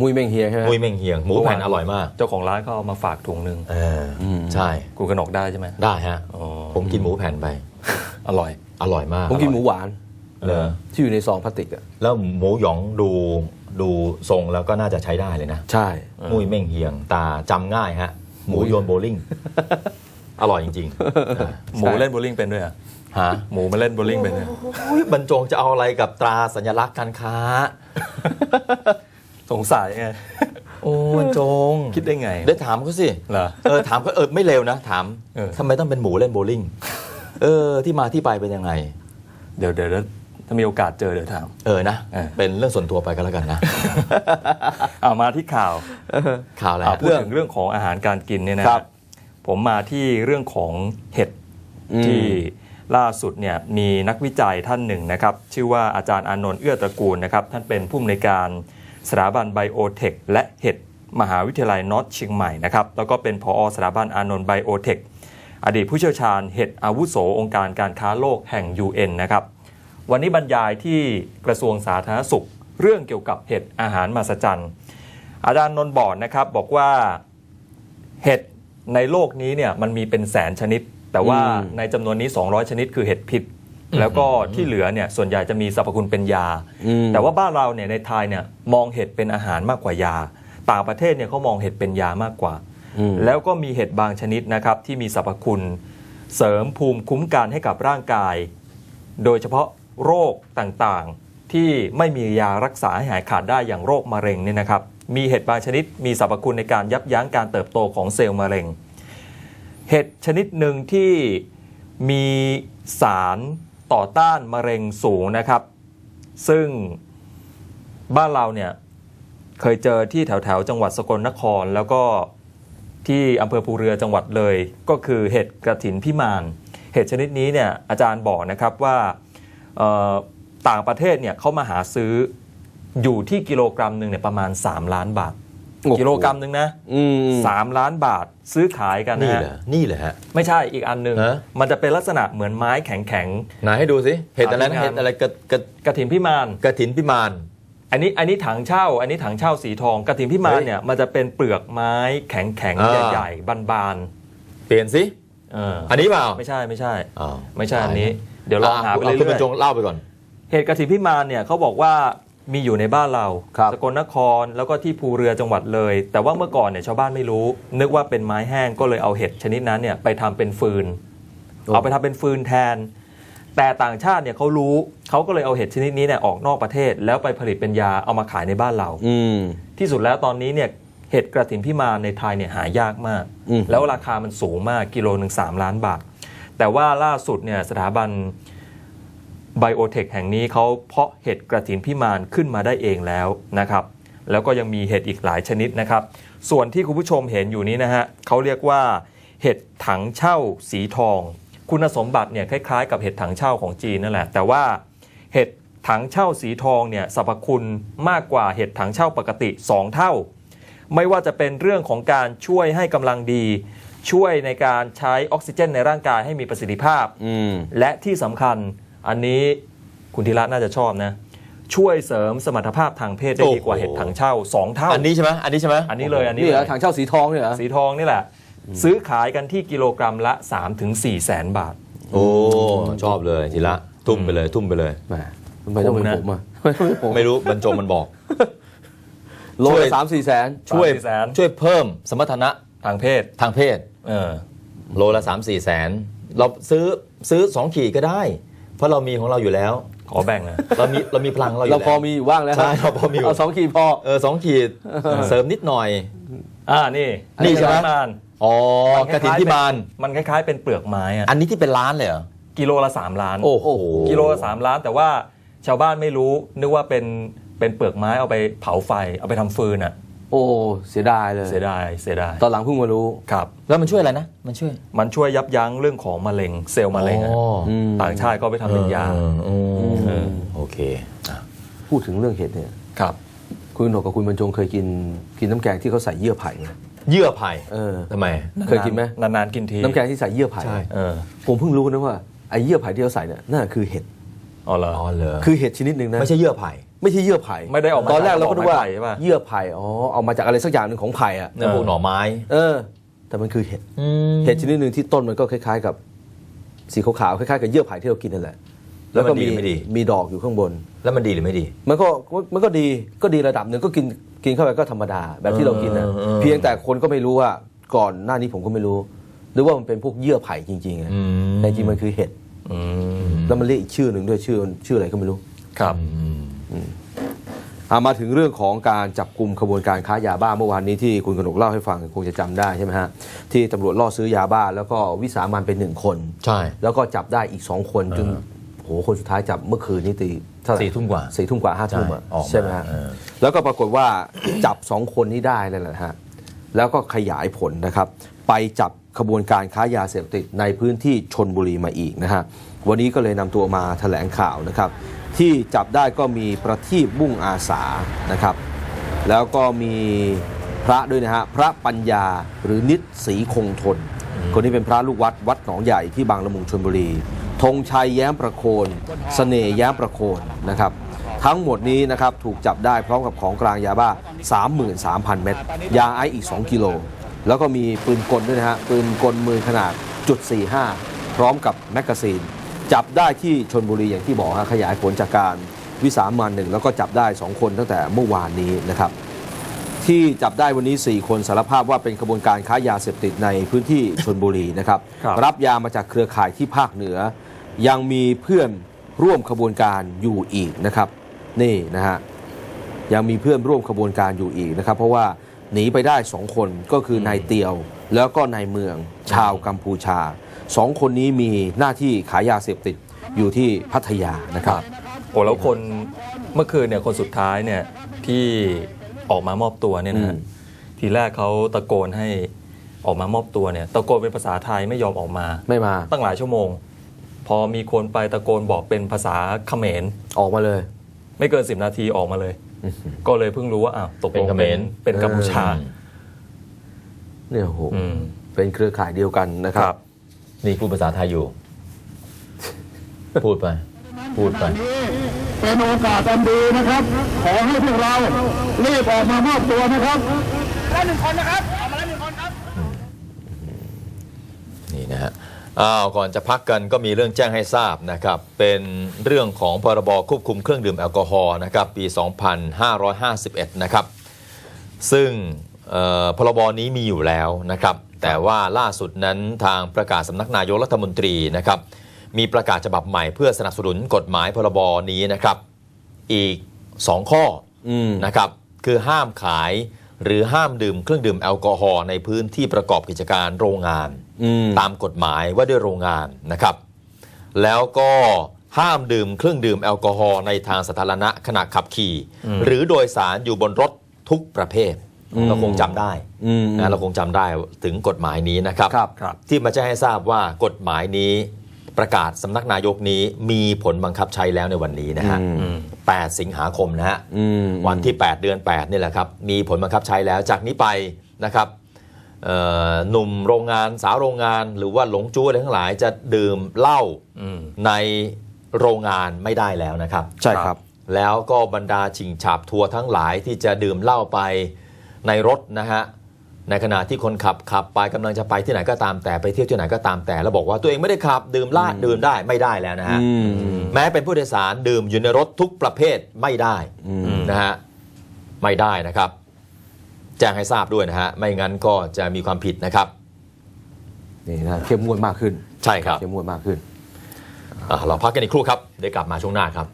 มุยเมงเฮียใช่ไหมมุยเม่งเฮียงหมูแผ่นอร่อยมาก เจ้าของร้านก็เอามาฝากถุงหนึ่งเอออมใช่คุณกนกได้ใช่ไหมได้ฮะอ๋อผมกินหมูแผ่นไป อร่อย อร่อยมาก ผมกินหมูหวานเลยที่อยู่ในซองพลาสติกอะแล้วหมูหยองดูดูทรงแล้วก็น่าจะใช้ได้เลยนะ ใช่มุยเม่งเฮียงตาจำง่ายฮะ หมูโยนโบลิ่งอร่อยจริงๆอะหมูเล่นโบว์ลิ่งเป็นด้วยเหรอะฮะหมูมาเล่นโบว์ลิ่งเป็นด้วยอุ๊ยบรรจงจะเอาอะไรกับตราสัญลักษณ์การค้า สงสัยไง โอ้บรรจง คิดได้ไง ได้ถามเขาสิเหรอ เออถามเขาเออไม่เร็วนะ ถามเออ ทำไมต้องเป็นหมูเล่นโบลิ่งเออ ที่มาที่ไปเป็นยังไง เดี๋ยวเดี๋ยวเดี๋ยวถ้ามีโอกาสเจอเดี๋ยวถาม เออนะ เออ เป็นเรื่องส่วนตัวไปก็แล้วกันนะ เอามาที่ข่าวข่าวอะไรอะฮะ พูดถึงเรื่องของอาหารการกินเนี่ยนะครับ ผมมาที่เรื่องของเห็ดอืมที่ล่าสุดเนี่ยมีนักวิจัยท่านหนึ่งนะครับ ชื่อว่าอาจารย์อานนท์เอื้อตระกูลนะครับ ท่านเป็นผู้อำนวยการ สถาบันไบโอเทคและเห็ดมหาวิทยาลัยนอร์ทเชียงใหม่นะครับแล้วก็เป็นผอสถาบันอานนท์ไบโอเทคอดีตผู้เชี่ยวชาญเห็ดอาวุโสองค์การการค้าโลกแห่ง UN นะครับวันนี้บรรยายที่กระทรวงสาธารณสุข เรื่องเกี่ยวกับเห็ดอาหารมหัศจรรย์อาจารย์นนท์บอกนะครับบอกว่าเห็ดในโลกนี้เนี่ยมันมีเป็นแสนชนิด แต่ว่าอืมในจำนวนนี้ 200 ชนิดคือเห็ดพิษ แล้วก็ที่เหลือเนี่ยส่วนใหญ่จะมีสรรพคุณเป็นยาอืมแต่ว่าบ้านเราเนี่ยในไทยเนี่ยมองเห็ดเป็นอาหารมากกว่ายา ต่างประเทศเนี่ยเขามองเห็ดเป็นยามากกว่าอืมแล้วก็มีเห็ดบางชนิดนะครับที่มีสรรพคุณเสริมภูมิคุ้มกันให้กับร่างกาย โดยเฉพาะโรคต่างๆที่ไม่มียารักษาให้หายขาดได้อย่างโรคมะเร็งเนี่ยนะครับ มีเห็ดบางชนิดมีสรรพคุณในการยับยั้งการเติบโตของเซลล์มะเร็ง เห็ดชนิดหนึ่งที่มีสาร ต่อต้านมะเร็งสูงนะครับ ซึ่งบ้านเราเนี่ยเคยเจอที่แถวแถวจังหวัดสกลนคร แล้วก็ที่อำเภอภูเรือจังหวัดเลย ก็คือเห็ดกระถินพิมาน เห็ดชนิดนี้เนี่ยอาจารย์บอกนะครับว่าต่างประเทศเนี่ยเขามาหาซื้ออยู่ที่กิโลกรัมหนึ่งเนี่ยประมาณ 3 ล้านบาท กิโลกรัมหนึ่งนะอืมสามล้านบาทซื้อขายกันนี่นะเหรฮะอนี่เหรอฮะไม่ใช่อีกอันหนึ่งฮะมันจะเป็นลักษณะเหมือนไม้แข็งไหนให้ดูสิเห็ดอะไรนะเอาที่งานเห็ดอะไรกระกระๆกระถินพิมานกระถินพิมานอันนี้อันนี้ถังเช่า อันนี้ถังเช่าสีทองกระถินพิมานเฮ้ยเนี่ยมันจะเป็นเปลือกไม้แข็งแข็งอ่าใหญ่ๆบานเปลี่ยนสิๆเอออันนี้เปล่าไม่ใช่ไม่ใช่อ้าวไม่ใช่อันนี้ เดี๋ยวลองหาไปะคุณเรื่บรอยรจงเล่าไปก่อนๆเหตุกระถินพิมานเนี่ยเขาบอกว่า มีอยู่ในบ้านเราครับสกลนครแล้วก็ที่ภูเรือจังหวัดเลย แต่ว่าเมื่อก่อนเนี่ยชาวบ้านไม่รู้ นึกว่าเป็นไม้แห้งก็เลยเอาเห็ดชนิดนั้นเนี่ยไปทำเป็นฟืน เอาไปทำเป็นฟืนแทน แต่ต่างชาติเนี่ยเขารู้เขาก็เลยเอาเห็ดชนิดนี้เนี่ยออกนอกประเทศ แล้วไปผลิตเป็นยาเอามาขายในบ้านเราอืมที่สุดแล้วตอนนี้เนี่ยเห็ดกระถินพิมานในไทยเนี่ยหายากมากอืมแล้วราคามันสูงมากกิโลหนึ่งสามล้านบาท แต่ว่าล่าสุดเนี่ยสถาบัน ไบโอเทคแห่งนี้เขาเพาะเห็ดกระถินพิมานขึ้นมาได้เองแล้วนะครับ แล้วก็ยังมีเห็ดอีกหลายชนิดนะครับ ส่วนที่คุณผู้ชมเห็นอยู่นี้นะฮะเขาเรียกว่าเห็ดถังเช่าสีทอง คุณสมบัติเนี่ยคล้ายๆ กับเห็ดถังเช่าของจีนนั่นแหละ แต่ว่าเห็ดถังเช่าสีทองเนี่ยสรรพคุณมากกว่าเห็ดถังเช่าปกติ 2 เท่า ไม่ว่าจะเป็นเรื่องของการช่วยให้กำลังดี ช่วยในการใช้ออกซิเจนในร่างกายให้มีประสิทธิภาพอืมและที่สำคัญ อันนี้คุณธีระน่าจะชอบนะ ช่วยเสริมสมรรถภาพทางเพศได้ดีกว่าโอ้โหเห็ดถังเช่า2เท่าอันนี้ใช่ไหมอันนี้ใช่ไหมอันนี้เลยอันนี้นี่เหรเลอยถังเช่าสีทองเนี่ยเหรอสีทองนี่แหละ ซื้อขายกันที่กิโลกรัมละ 3-4แสนบาท โอ้ชอบเลยทีละทุ่มไปเลย ทุ่มไปเลยแหมทำไมต้องเป็นผมนะผมอะทำไมต้องเป็นผมไม่รู้บรรจงมันบอกโลช่วยละสามสี่แสนช่วย3-4แสนช่วยเพิ่มสมรรถนะทางเพศทางเพศ เออโลละ3 4แสนเราซื้อซื้อ2ขีดก็ได้ เพราะเรามีของเราอยู่แล้ว ขอแบ่งนะเรามีเรามีพลังเราอยู่เราแล้ว พอมีอยู่บ้างแล้วใช่เราพอมีอยู่ เอาสองขีดพอ เออสองขีดเสริมนิดหน่อย อ่านี่นี่ใช่ไหมกระถิพิมานอ๋อมันกระถินคล้ายๆพิมานเป็นมันคล้ายๆเป็นเปลือกไม้อะอันนี้ที่เป็นล้านเลยเหรอกิโลละ3ล้าน โอ้โหกิโลละสามล้าน แต่ว่าชาวบ้านไม่รู้นึกว่าเป็นเป็นเปลือกไม้เอาไปเผาไฟเอาไปทำฟืนอะ โอ้เสียดายเลย เสียดายเสียดายตอนหลังเพิ่งมารู้ ครับ แล้วมันช่วยอะไรนะ มันช่วย มันช่วยยับยั้งเรื่องของมะเร็งเซลล์มะเร็งอะอ๋ออืม ต่างชาติก็เอาไปทำเป็นยาเออเออเออเออโอเคอะพูดถึงเรื่องเห็ดเนี่ย ครับ คุณหนกกับคุณบรรจงเคยกินกินน้ำแกงที่เขาใส่เยื่อไผ่ไงเยื่อไผ่เออ ทำไม เคยกินไหม นานๆกินทีน้ำแกงที่ใส่เยื่อไผ่ใช่ เออผมเพิ่งรู้นะว่าไอ้เยื่อไผ่ที่เขาใส่เนี่ยนั่นคือเห็ด อ๋อเหรออ๋อเหรอคือเห็ดชนิดหนึ่งนะไม่ใช่เยื่อไผ่ ไม่ใช่เยื่อไผ่ไม่ได้ออกมาตอนแรกเราก็นึกว่าจากไม้ไผ่ใช่ปะเยื่อไผ่อ๋อเอามาจากอะไรสักอย่างหนึ่งของไผ่อะนั่นพวกหน่อไม้ เออ แต่มันคือเห็ดเห็ดชนิดหนึ่งที่ต้นมันก็คล้าย ๆ กับ สีขาวๆคล้ายๆกับเยื่อไผ่ที่เรากินนั่นแหละแล้วมันก็ดีมีหรือไม่ดีมีดอกอยู่ข้างบน แล้วมันดีหรือไม่ดี มันก็มันก็ดีก็ดีระดับหนึ่งก็กินกินเข้าไปก็ธรรมดา แบบที่เรากินนะเออเออเพียงแต่คนก็ไม่รู้ว่าก่อนหน้านี้ผมก็ไม่รู้ หรือว่ามันเป็นพวกเยื่อไผ่จริงๆไงอืมแต่จริงมันคือเห็ดอืมแล้วมันเรียกอีกชื่อหนึ่งด้วยชื่อชื่ออะไรก็ไม่รู้ครับ อามาถึงเรื่องของการจับกลุ่มขบวนการค้ายาบ้าเมื่อวานนี้ที่คุณกนกเล่าให้ฟังคงจะจำได้ใช่ไหมฮะที่ตำรวจล่อซื้อยาบ้า แล้วก็วิสามันเป็นหนึ่งคนใช่แล้วก็จับได้อีกสองคนจนเออโหคนสุดท้ายจับเมื่อคืนนี้ตีเท่าไหร่สี่ทุ่มกว่าสี่ทุ่มกว่าห้าทุ่มอะใช่ออกมาใช่ไหมฮะเออแล้วก็ปรากฏว่าจับสองคนนี้ได้เลยแหละฮะแล้วก็ขยายผลนะครับ ไปจับ ขบวนการค้ายาเสพติดในพื้นที่ชนบุรีมาอีกนะฮะวันนี้ก็เลยนำตัวมาแถลงข่าวนะครับ ที่จับได้ก็มีประทีปบุ้งอาสานะครับ แล้วก็มีพระด้วยนะฮะพระปัญญาหรือนิดศรีคงทน คนนี้เป็นพระลูกวัดวัดหนองใหญ่ที่บางละมุงชนบุรีธงชัยแย้มประโคนสเสน่ห์แย้มประโคนนะครับทั้งหมดนี้นะครับถูกจับได้พร้อมกับของกลางยาบ้า 33,000 เม็ดยาไอซ์อีก 2 กิโล แล้วก็มีปืนกลด้วยนะฮะ ปืนกลมือขนาดจุด45 พร้อมกับแมกกาซีน จับได้ที่ชนบุรีอย่างที่บอกฮะขยายผลจากการวิสามันหนึ่งแล้วก็จับได้ 2 คนตั้งแต่เมื่อวานนี้นะครับ ที่จับได้วันนี้ 4 คนสารภาพว่าเป็นขบวนการค้ายาเสพติดในพื้นที่ชนบุรีนะครับครับรับยามาจากเครือข่ายที่ภาคเหนือ ยังมีเพื่อนร่วมขบวนการอยู่อีกนะครับ นี่นะฮะยังมีเพื่อนร่วมขบวนการอยู่อีกนะครับ เพราะว่า หนีไปได้2คนก็คือนายเตียว แล้วก็นายเมืองชาวกัมพูชาสองคนนี้มีหน้าที่ขายยาเสพติดอยู่ที่พัทยานะครับโอ้แล้วคนเมื่อคืนเนี่ยคนสุดท้ายเนี่ยที่ออกมามอบตัวเนี่ยนะฮะอืมทีแรกเขาตะโกนให้ออกมามอบตัวเนี่ยตะโกนเป็นภาษาไทยไม่ยอมออกมาไม่มา ตั้งหลายชั่วโมง พอมีคนไปตะโกนบอกเป็นภาษาเขมรออกมาเลย ไม่เกินสิบนาทีออกมาเลย ก็เลยเพิ่งรู้ว่าอ้าวตกลงเป็นเขมรเป็นกัมพูชา เนี่ยโอ้โหอืมเป็นเครือข่ายเดียวกันนะครับ นี่พูดภาษาไทยอยู่ พูดไป พูดไปเป็นโอกาสอันดีนะครับ ขอให้พวกเรารีบออกมามอบตัวนะครับแล้วหนึ่งคนนะครับออกมาแล้วหนึ่งคนครับ นี่นะฮะ อ้าวก่อนจะพักกันก็มีเรื่องแจ้งให้ทราบนะครับ เป็นเรื่องของพรบควบคุมเครื่องดื่มแอลกอฮอล์นะครับปี 2551 นะครับ ซึ่งพรบนี้มีอยู่แล้วนะครับ แต่ว่าล่าสุดนั้นทางประกาศสำนักนายกรัฐมนตรีนะครับ มีประกาศฉบับใหม่เพื่อสนับสนุนกฎหมายพรบนี้นะครับ อีก 2 ข้ออนะครับ คือห้ามขายหรือห้ามดื่มเครื่องดื่มแอลกอฮอล์ในพื้นที่ประกอบกิจการโรงงาน ตามกฎหมายว่าด้วยโรงงานนะครับ แล้วก็ห้ามดื่มเครื่องดื่มแอลกอฮอล์ในทางสาธารณะขณะขับขี่ หรือโดยสารอยู่บนรถทุกประเภทอืมเราคงจำได้อืมนะเราคงจำได้ถึงกฎหมายนี้นะครับครับครับที่มาแจ้งให้ทราบว่ากฎหมายนี้ประกาศสำนักนายกนี้มีผลบังคับใช้แล้วในวันนี้นะฮะอืมอืม8สิงหาคมนะฮะอืมวันที่ 8 เดือน 8 นี่แหละครับ มีผลบังคับใช้แล้วจากนี้ไปนะครับเอ่อ หนุ่มโรงงานสาวโรงงานหรือว่าหลงจู้อะไรทั้งหลายจะดื่มเหล้าอืมในโรงงานไม่ได้แล้วนะครับ ใช่ครับ แล้วก็บรรดาชิงฉาบทัวร์ทั้งหลายที่จะดื่มเหล้าไปในรถนะฮะในขณะที่คนขับขับไปกำลังจะไปที่ไหนก็ตามแต่ไปเที่ยวที่ไหนก็ตามแต่แล้วบอกว่าตัวเองไม่ได้ขับดื่มเหล้าดื่มได้ไม่ได้แล้วนะฮะอืมแม้เป็นผู้โดยสารดื่มอยู่ในรถทุกประเภทไม่ได้อืมนะฮะไม่ได้นะครับ แจ้งให้ทราบด้วยนะฮะ ไม่งั้นก็จะมีความผิดนะครับ นี่นะเข้มงวดมากขึ้น ใช่ครับ เข้มงวดมากขึ้น อะเราพักกันอีกครู่ครับ เดี๋ยวกลับมาช่วงหน้าครับ